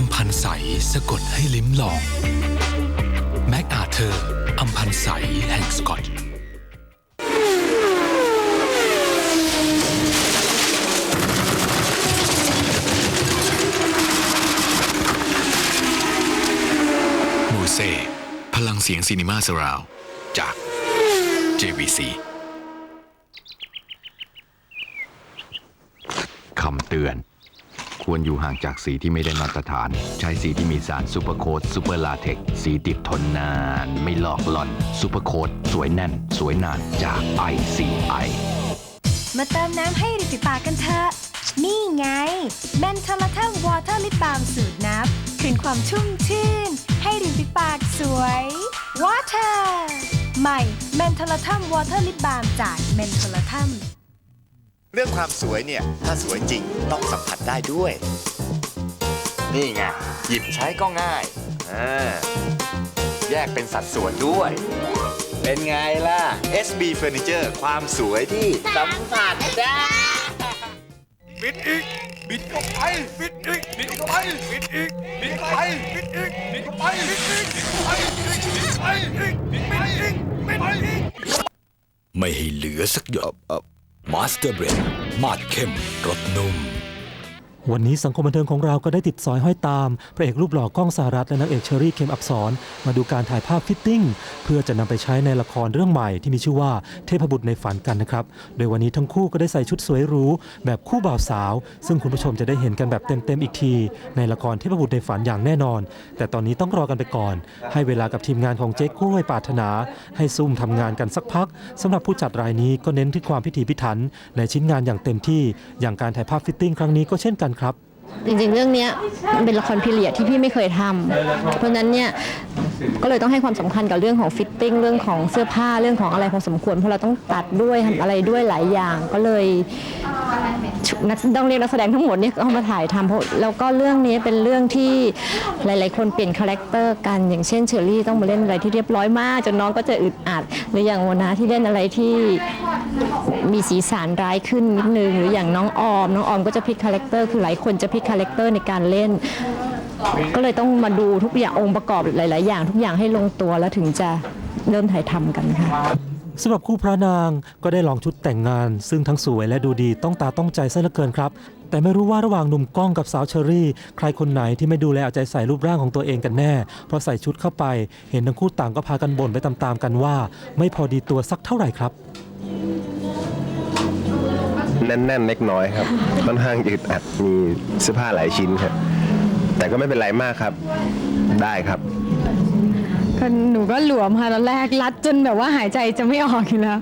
อัมพันธ์ใสสะกดให้ลิ้มลอง แม็กอาเธอร์อัมพันธ์ใสแห่งสกอตมูเซ่พลังเสียงซีนีมาสราว จาก JVC คำเตือน ควรอยู่ห่างจากสีที่ไม่ได้มาตรฐาน ใช้สีที่มีสารซูเปอร์โคดซูเปอร์ลาเทกสีติดทนนาน ไม่หลอกหลอนซูเปอร์โคดสวยแน่น สวยนานจาก ICI มาเติมน้ำให้ริมฝีปากกันเถอะ นี่ไงเบนทอลทัมวอเตอร์ลิปบาล์มสูตรน้ำคืนความชุ่มชื่น ให้ริมฝีปากสวยวอเตอร์ใหม่เมนทอลทัมวอเตอร์ลิปบาล์มจากเมนทอลทัม เรื่องความสวยเนี่ย ถ้าสวยจริงต้องสัมผัสได้ด้วย นี่ไง หยิบใช้ก็ง่ายอ่าแยกเป็นสัดส่วนด้วย เป็นไงล่ะ SB Furniture ความสวยที่สัมผัสได้ บิดอีก บิดเข้าไปบิดอีก บิดเข้าไปบิดอีก บิดเข้าไปบิดอีก บิดเข้าไปบิดอีก บิดเข้าไปบิดอีก บิดไปอีก บิดอีก บิดไปอีก ไม่ให้เหลือสักหยด มาสเตอร์เบรดมาดเข้มรสนุ่ม วันนี้สังคมบันเทิงของเราก็ได้ติดสอยห้อยตามพระเอกรูปหล่อกล้องสหรัฐและนางเอกเชอรี่เคมอับสอนมาดูการถ่ายภาพฟิตติ้ง เพื่อจะนำไปใช้ในละครเรื่องใหม่ที่มีชื่อว่าเทพบุตรในฝันกันนะครับ โดยวันนี้ทั้งคู่ก็ได้ใส่ชุดสวยหรูแบบคู่บ่าวสาว ซึ่งคุณผู้ชมจะได้เห็นกันแบบเต็มๆอีกที ในละครเทพบุตรในฝันอย่างแน่นอน แต่ตอนนี้ต้องรอกันไปก่อน ให้เวลากับทีมงานของเจ๊กล้วยปาถนา ให้ซุ่มทำงานกันสักพักสำหรับผู้จัดรายนี้ก็เน้นที่ความพิถีพิถัน ในชิ้นงานอย่างเต็มที่ อย่างการถ่ายภาพฟิตติ้งครั้งนี้ก็เช่นกันครับ จริงๆ เรื่องนี้มันเป็นละครพิเรียดที่พี่ไม่เคยทำเพราะนั้นเนี่ยก็เลยต้องให้ความสำคัญกับเรื่องของฟิตติ้งเรื่องของเสื้อผ้าเรื่องของอะไรพอสมควรเพราะเราต้องตัดด้วยทำอะไรด้วยหลายอย่างก็เลย นักต้องเรียกนักแสดงทั้งหมดเนี่ยก็เอามาถ่ายทำเพราะแล้วก็เรื่องนี้เป็นเรื่องที่หลาย ๆ คนเปลี่ยนคาแรคเตอร์กันอย่างเช่นเชอรี่ต้องมาเล่นอะไรที่เรียบร้อยมาก จนน้องก็จะอึดอัด หรืออย่างโวนาที่เล่นอะไรที่มีสีสันร้ายขึ้นนิดนึงหรืออย่างน้องออม น้องออมก็จะพลิกคาแรคเตอร์คือหลายคนจะพลิกคาแรคเตอร์ในการเล่น ก็เลยต้องมาดูทุกอย่างองค์ประกอบหลาย ๆ อย่าง ทุกอย่างให้ลงตัวแล้วถึงจะเริ่มถ่ายทำกันค่ะ สำหรับคู่พระนางก็ได้ลองชุดแต่งงาน ซึ่งทั้งสวยและดูดีต้องตาต้องใจซะเหลือเกินครับ แต่ไม่รู้ว่าระหว่างหนุ่มก้องกับสาวเชอรี่ ใครคนไหนที่ไม่ดูแลเอาใจใส่รูปร่างของตัวเองกันแน่ เพราะใส่ชุดเข้าไป เห็นทั้งคู่ต่างก็พากันบ่นไปตามๆกันว่า ไม่พอดีตัวสักเท่าไหร่ครับ แน่นๆเล็กน้อยครับ ค่อนข้างอึดอัดมีเสื้อผ้าหลายชิ้นครับแต่ก็ไม่เป็นไรมากครับ ได้ครับ หนูก็หลวมค่ะตอนแรกรัดจนแบบว่าหายใจจะไม่ออกอยู่แล้ว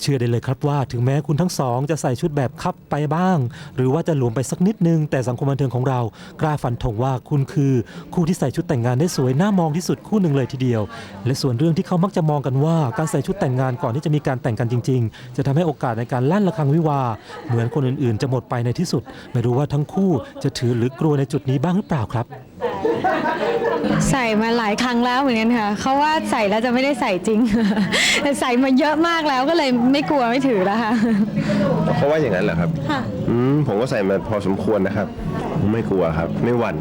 เชื่อได้เลยครับว่าถึงแม้คุณทั้งสองจะใส่ชุดแบบคับไปบ้าง หรือว่าจะหลวมไปสักนิดนึง แต่สังคมบันเทิงของเรา กล้าฟันธงว่าคุณคือ คู่ที่ใส่ชุดแต่งงานได้สวยน่ามองที่สุดคู่หนึ่งเลยทีเดียว และส่วนเรื่องที่เขามักจะมองกันว่า การใส่ชุดแต่งงานก่อนที่จะมีการแต่งกันจริง ๆ จะทำให้โอกาสในการลั่นระฆังวิวาเหมือนคนอื่นๆ จะหมดไปในที่สุด ไม่รู้ว่าทั้งคู่จะถือหรือกลัวในจุดนี้บ้างหรือเปล่าครับใส่มาหลายครั้งแล้วเหมือนกันค่ะเขาว่าใส่แล้วจะไม่ได้ใส่จริง แต่ใส่มาเยอะมากแล้วก็เลยไม่กลัวไม่ถือแล้วค่ะเพราะว่าอย่างนั้นเหรอครับค่ะอืมผมก็ใส่มาพอสมควรนะครับ ไม่กลัวครับ ไม่หวั่น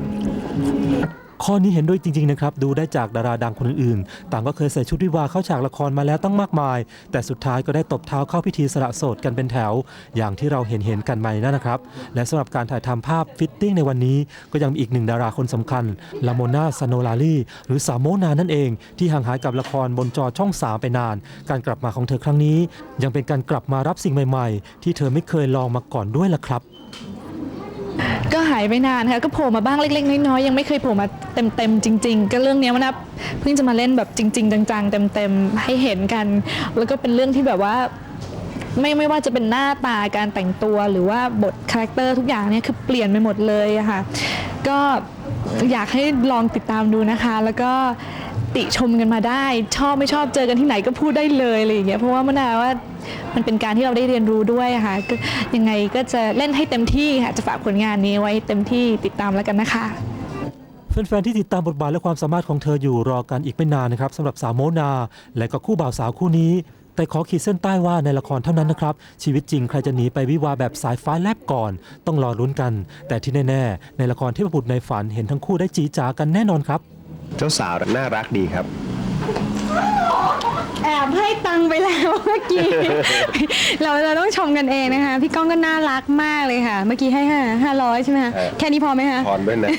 ข้อนี้เห็นด้วยจริงๆนะครับดูได้จากดาราดังคนอื่นๆ ต่างก็เคยใส่ชุดวิวาเข้าฉากละครมาแล้วตั้งมากมาย แต่สุดท้ายก็ได้ตบเท้าเข้าพิธีสละโสดกันเป็นแถว อย่างที่เราเห็นเห็นกันมานั่นนะครับ และสำหรับการถ่ายทำภาพฟิตติ้งในวันนี้ ก็ยังมีอีกหนึ่งดาราคนสำคัญลาโมนาซาโนลาลีหรือสาวโมนานั่นเอง ที่ห่างหายกับละครบนจอช่อง3ไปนาน การกลับมาของเธอครั้งนี้ ยังเป็นการกลับมารับสิ่งใหม่ ๆ ที่เธอไม่เคยลองมาก่อนด้วยล่ะครับ ก็หายไปนานค่ะก็โผล่มาบ้างเล็ก ๆ น้อยๆยังไม่เคยโผล่มาเต็มๆจริง ๆ ก็เรื่องนี้ยมันนะเพิ่งจะมาเล่นแบบจริง ๆ จังๆ เต็มๆให้เห็นกัน แล้วก็เป็นเรื่องที่แบบว่าไม่ไม่ว่าจะเป็นหน้าตาการแต่งตัวหรือว่าบทคาแรคเตอร์ทุกอย่างเนี่ยคือเปลี่ยนไปหมดเลยค่ะก็อยากให้ลองติดตามดูนะคะ แล้วก็ ติชมกันมาได้ ชอบไม่ชอบเจอกันที่ไหนก็พูดได้เลยอะไรอย่างเงี้ยเพราะว่ามะนาวว่ามันเป็นการที่เราได้เรียนรู้ด้วยค่ะก็ยังไงก็จะเล่นให้เต็มที่ค่ะจะฝากผลงานนี้ไว้เต็มที่ติดตามแล้วกันนะคะแฟนๆที่ติดตามบทบาทและความสามารถของเธออยู่รอกันอีกไม่นานนะครับสำหรับสาวโมนา และก็คู่บ่าวสาวคู่นี้ แต่ขอขีดเส้นใต้ว่าในละครเท่านั้นนะครับ ชีวิตจริงใครจะหนีไปวิวาแบบสายฟ้าแลบก่อน ต้องรอลุ้นกัน แต่ที่แน่ ๆ ในละครเทพบุตรในฝันเห็นทั้งคู่ได้จีจ๋ากันแน่นอนครับ เจ้าสาวน่ารักดีครับ แอบให้ตังค์ไปแล้วเมื่อกี้ เราเราต้องชมกันเองนะคะ พี่ก้องก็น่ารักมากเลยค่ะ เมื่อกี้ให้ห้าห้าร้อยใช่ไหมคะเออแค่นี้พอไหมคะ พรด้วยนะ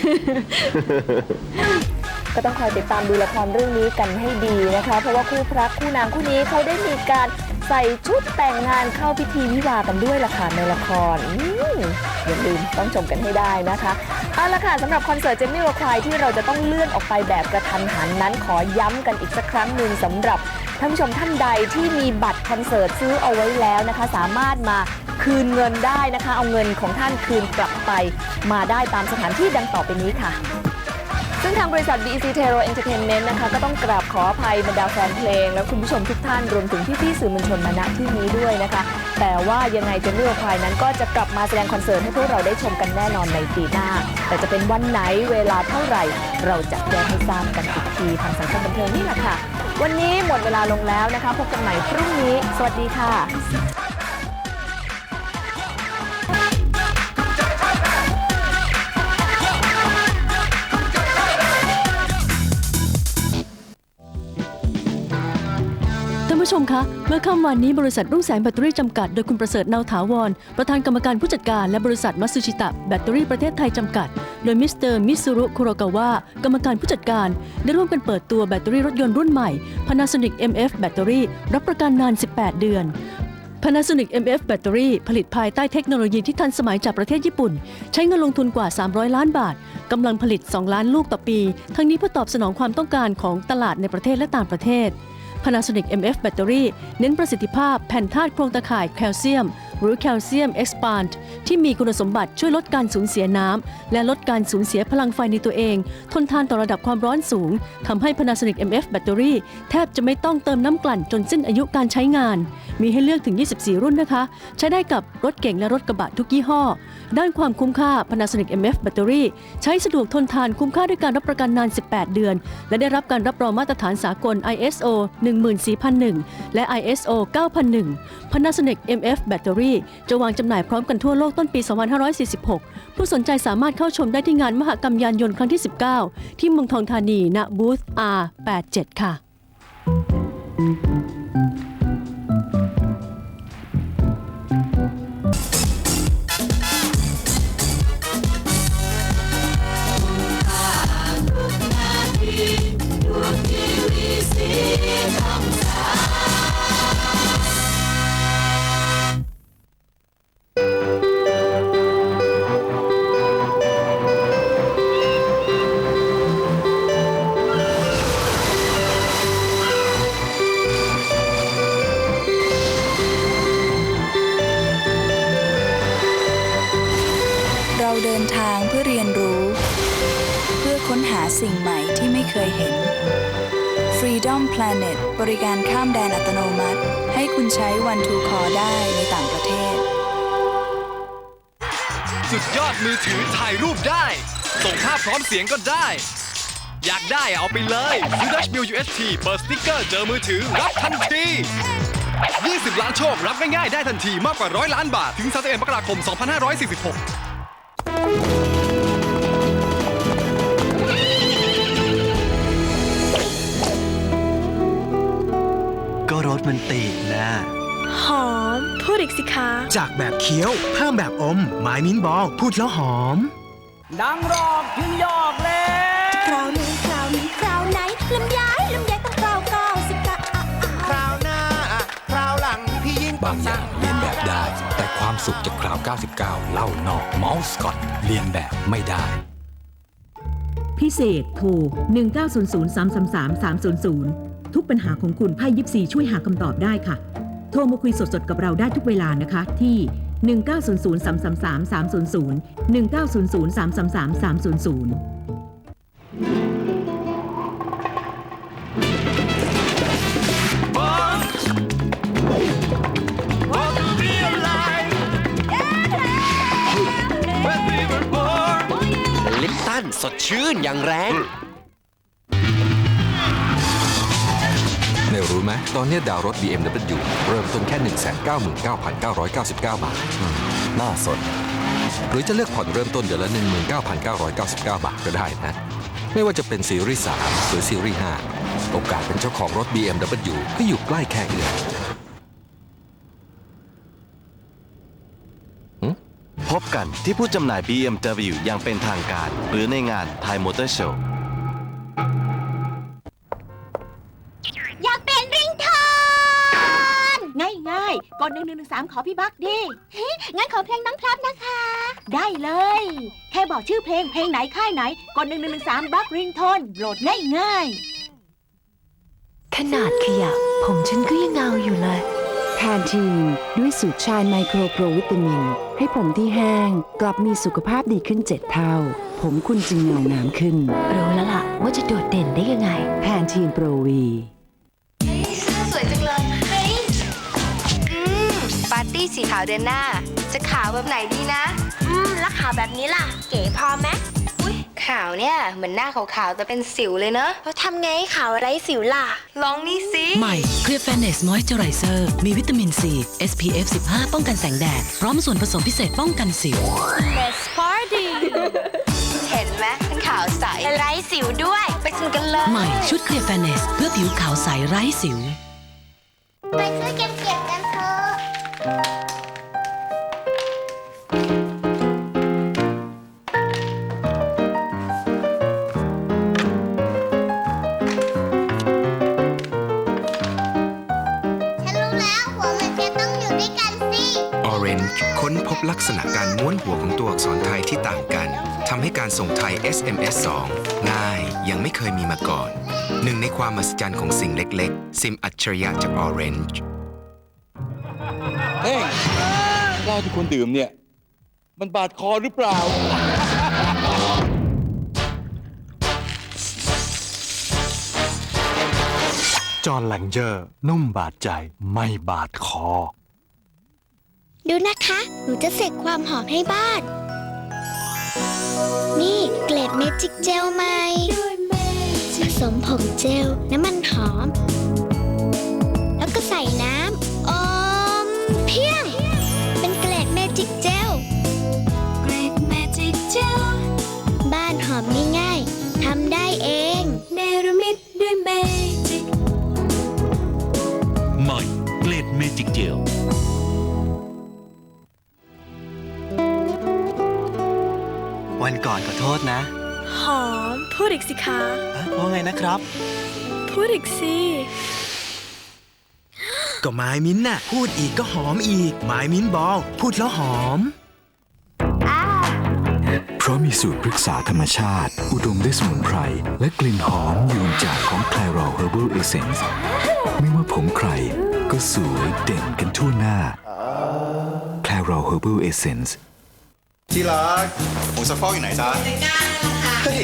ก็ต้องคอยติดตามดูละครเรื่องนี้กันให้ดีนะคะ เพราะว่าคู่พระคู่นางคู่นี้เขาได้มีการ ใส่ชุดแต่งงานเข้าพิธีวิวากันด้วยล่ะค่ะในละครออย่าลืมต้องชมกันให้ได้นะคะเอาละค่ะสำหรับคอนเสิร์ตเจมี่วควายที่เราจะต้องเลื่อนออกไปแบบกระทันหันนั้นขอย้ำกันอีกสักครั้งหนึ่งสำหรับท่านผู้ชมท่านใดที่มีบัตรคอนเสิร์ตซื้อเอาไว้แล้วนะคะ สามารถมาคืนเงินได้นะคะ เอาเงินของท่านคืนกลับไป มาได้ตามสถานที่ดังต่อไปนี้ค่ะ ซึ่งทางบริษัท BEC t e r o Entertainment นะคะก็ต้องกราบขออภัยบรรดาแฟนเพลง และคุณผู้ชมทุกท่านรวมถึงพี่ๆสื่อมวลชนมาณที่นี้ด้วยนะคะ แต่ว่ายังไงเจนนี่ควายนั้นก็จะกลับมาแสดงคอนเสิร์ตให้พวกเราได้ชมกันแน่นอนในปีหน้า แต่จะเป็นวันไหนเวลาเท่าไหร่ เราจะแจ้งให้ทราบกันอีกทีทางสังคมบันเทิงนี่แหละค่ะ วันนี้หมดเวลาลงแล้วนะคะพบกันใหม่พรุ่งนี้ สวัสดีค่ะ ชมคะ เมื่อค่ำวันนี้บริษัทรุ่งแสงแบตเตอรี่จำกัด โดยคุณประเสริฐเนาถาวร ประธานกรรมการผู้จัดการและบริษัทมัตสึชิตะแบตเตอรี่ประเทศไทยจำกัด โดยมิสเตอร์มิสุรุคุโรกาวะกรรมการผู้จัดการ ได้ร่วมกันเปิดตัวแบตเตอรี่รถยนต์รุ่นใหม่ Panasonic MF แบตเตอรี่รับประกันนาน 18 เดือน Panasonic MF แบตเตอรี่ผลิตภายใต้เทคโนโลยีที่ทันสมัยจากประเทศญี่ปุ่น ใช้เงินลงทุนกว่า 300 ล้านบาท กำลังผลิต 2 ล้านลูกต่อปี ทั้งนี้เพื่อตอบสนองความต้องการของตลาดในประเทศและต่างประเทศ Panasonic MF แบตเตอรี่เน้นประสิทธิภาพแผ่นธาตุโครงตะข่ายแคลเซียม หรือแคลเซียมเอ็กซ์พานที่มีคุณสมบัติช่วยลดการสูญเสียน้ำ และลดการสูญเสียพลังไฟในตัวเอง ทนทานต่อระดับความร้อนสูงทำให้ Panasonic MF แบตเตอรี่แทบจะไม่ต้องเติมน้ำกลั่นจนสิ้นอายุการใช้งาน มีให้เลือกถึง 24 รุ่นนะคะ ใช้ได้กับรถเก่งและรถกระบะทุกยี่ห้อ ด้านความคุ้มค่า Panasonic MF แบตเตอรี่ใช้สะดวกทนทานคุ้มค่าด้วยการรับประกันนาน 18 เดือน และได้รับการรับรองมาตรฐานสากล ISO 14001 และ ISO 9001 Panasonic MF แบตเตอรี่จะวางจำหน่ายพร้อมกันทั่วโลกต้นปี 2546 ผู้สนใจสามารถเข้าชมได้ที่งานมหกรรมยานยนต์ครั้งที่ 19 ที่เมืองทองธานีณบูธ R87 ค่ะ ดินทางเพื่อเรียนรู้ เพื่อค้นหาสิ่งใหม่ที่ไม่เคยเห็น Freedom Planet บริการข้ามแดนอัตโนมัติ ให้คุณใช้ One to Call ได้ในต่างประเทศ สุดยอดมือถือถ่ายรูปได้ ส่งภาพพร้อมเสียงก็ได้ อยากได้เอาไปเลยซื้อ Dutch Mill UST เปิดสติ๊กเกอร์เจอมือถือรับทันที 20 ล้านโชครับง่ายๆได้ทันทีมากกว่าร้อยล้านบาท ถึง31มกราคม 2546 ก็รสมันติดนะ หอม พูดอีกสิคะ จากแบบเคี้ยวเพิ่มแบบอมไม้มิ้นบอลพูดแล้วหอม ดังรอกยิ่งยอกเลย คราวนี้คราวนี้คราวไหนลำไยลำไยต้องคราวเก้าสิบเก้าคราวหน้า คราวหลังพี่ยิ่งบางอย่างเรียนแบบได้แต่ ความสุขจากคราว 99 เล่านอกมอลสกอตเรียนแบบไม่ได้ พิเศษโทร 1900 333 300 ทุกปัญหาของคุณไพ่ยิปซีช่วยหาคำตอบได้ค่ะ โทรมาคุยสดๆ กับเราได้ทุกเวลานะคะที่ 1900 333 300 1900 333 300 สดชื่นอย่างแรงในรู้ไหมตอนนี้ดาวรถ BMW เริ่มต้นแค่ 199,999 บาทน่าสน หรือจะเลือกผ่อนเริ่มต้นเดือนละ 19,999 บาทก็ได้นะ ไม่ว่าจะเป็นซีรีส์3หรือซีรีส์5โอกาสเป็นเจ้าของรถ BMW ก็อยู่ใกล้แค่เอื้อม พบ กันที่ผู้จำหน่าย BMW อย่างเป็นทางการ หรือในงาน Thai Motor Show อยากเป็นริงโทนง่ายง่ายๆกดหนึ่งหนึ่งสามขอพี่บักดิ งั้นขอเพลงน้องพลับนะคะ ได้เลย แค่บอกชื่อเพลงเพลงไหนค่ายไหน กดหนึ่งหนึ่งสามบักริงโทนโหลดง่ายง่ายขนาดขยะ ผมฉันก็ยังเงาอยู่เลย แพนทีนด้วยสูตรชายไมโครโปรวิตามิน ให้ผมที่แห้งกลับมีสุขภาพดีขึ้น7เท่า ผมคุณจึงเงางามขึ้น รู้แล้วล่ะ ว่าจะโดดเด่นได้ยังไง แพนทีนโปรวีสวยจังเลยเฮ้ยอืม ปาร์ตี้สีขาวเดือนหน้า จะขาวแบบไหนดีนะ อืม แล้วขาวแบบนี้ล่ะ เก๋พอไหมอุ้ย ขาวเนี่ย เหมือนหน้าขาวๆแต่เป็นสิวเลยเนอะแล้วทำไงให้ขาวไร้สิวล่ะ ลองนี่สิ ใหม่เคลียร์แฟนเนสมอยเจอไรเซอร์มีวิตามินซี SPF 15 ป้องกันแสงแดด พร้อมส่วนผสมพิเศษป้องกันสิว Let's party เห็นไหมทั้งขาวใส ไร้สิวด้วย ไปสนุกกันเลยใหม่ชุดเคลียร์แฟนเนสเพื่อผิวขาวใสไร้สิว ไปช่วยเก็บเก็บกัน ลักษณะการม้วนหัวของตัวอักษรไทยที่ต่างกันทำให้การส่งไทย SMS 2 ง่ายยังไม่เคยมีมาก่อน หนึ่งในความมหัศจรรย์ของสิ่งเล็กๆ ซิมอัจฉริยะจาก Orange เฮ้ยเหล้าที่คุณดื่มเนี่ย มันบาดคอหรือเปล่า จอห์นแลงเจอร์นุ่มบาดใจไม่บาดคอ ดูนะคะ หนูจะเสกความหอมให้บ้าน นี่เกล็ดเมจิกเจลไหมผสมผงเจลน้ำมันหอม แล้วก็ใส่น้ ษนะ หอม พูดอีกสิคะว่าไงนะครับ พูดอีกสิ ก็ไม้มิ้นท์น่ะ พูดอีกก็หอมอีกไม้มิ้นท์บอลพูดแล้วหอม เพราะมีสูตรพฤกษาธรรมชาติ อุดมด้วยสมุนไพร และกลิ่นหอมยืนจากของ c l a r o Herbal Essence ไม่ว่าผมใคร ก็สวยเด่นกันทั่วหน้า c l a r o Herbal Essence ที่รักผงซักฟอกอยู่ไหนจ๊ะเฮ้ย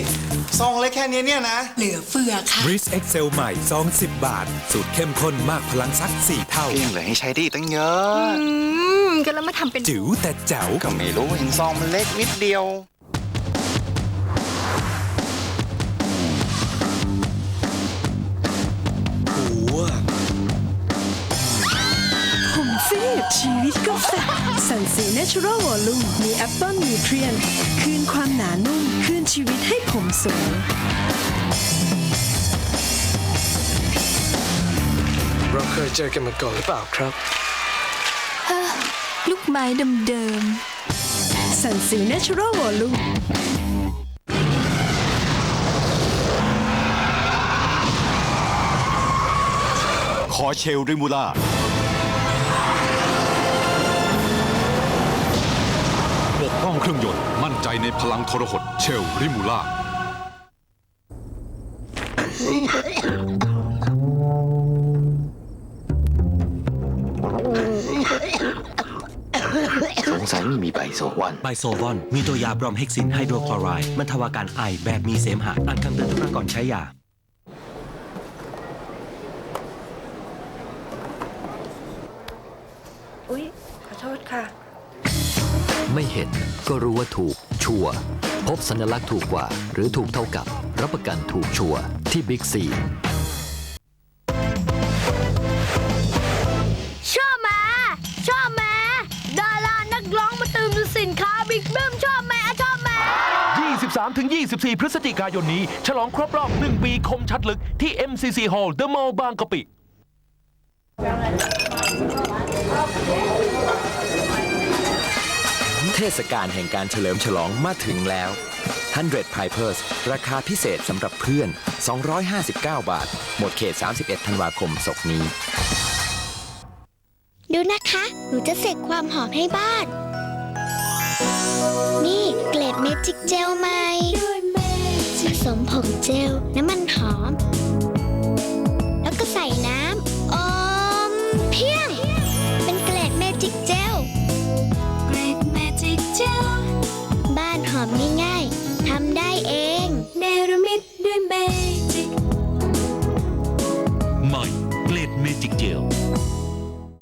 ซองเล็กแค่นี้เนี่ยนะ เหลือเฟือค่ะ Rich Excel ใหม่ซอง10 บาท สูตรเข้มข้นมากพลังซัก 4 เท่า ยังเหลือให้ใช้ได้อีกตั้งเยอะ อืมก็แล้วมาทำเป็น จิ๋วแต่แจ๋ว ก็ไม่รู้เห็นซองมันเล็กนิดเดียว ชีวิตก็แฟสันสีเนเชอรัลวอลลุ่มมีแอปเปิลนิวเทรียน คืนความหนานุ่ม คืนชีวิตให้ผมสวยเราเคยเจอกันมาก่อนหรือเปล่าครับลูกไม้เดิมๆสันสีเนเชอรัลวอลลุ่มขอเชลริมูล่า เครื่องยนต์ มั่นใจในพลังทรหดเชลริมูล่า สงสัยไม่มีใบโซวัน ไบโซวอน มีตัวยาบรอมเฮกซินไฮโดรคลอไรด์บรรเทาอาการไอแบบมีเสมหะอ่านคำเตือนทุกครั้งก่อนใช้ยา ไม่เห็นก็รู้ว่าถูกชัวพบสัญลักษณ์ถูกกว่า หรือถูกเท่ากับ รับประกันถูกชัวที่บิ๊กซีชอบไหมชอบไหมดารานักร้องมาเติมสินค้าบิ๊กเบิ้มชอบแม่ชอบไหม 23-24 พฤศจิกายนนี้ ฉลองครบรอบ 1 ปีคมชัดลึกที่ MCC Hall The Mall บางกะปิ เทศกาลแห่งการเฉลิมฉลองมาถึงแล้ว 100 p i p e r s ราคาพิเศษสำหรับเพื่อน 259 บาท หมดเขต 31 ธันวาคมศกนี้ ดูนะคะ หนูจะเสกความหอมให้บ้าน นี่เกล็ดเมจิกเจลไหมผสมผงเจล น้ำมันหอม แล้วก็ใส่น้ำ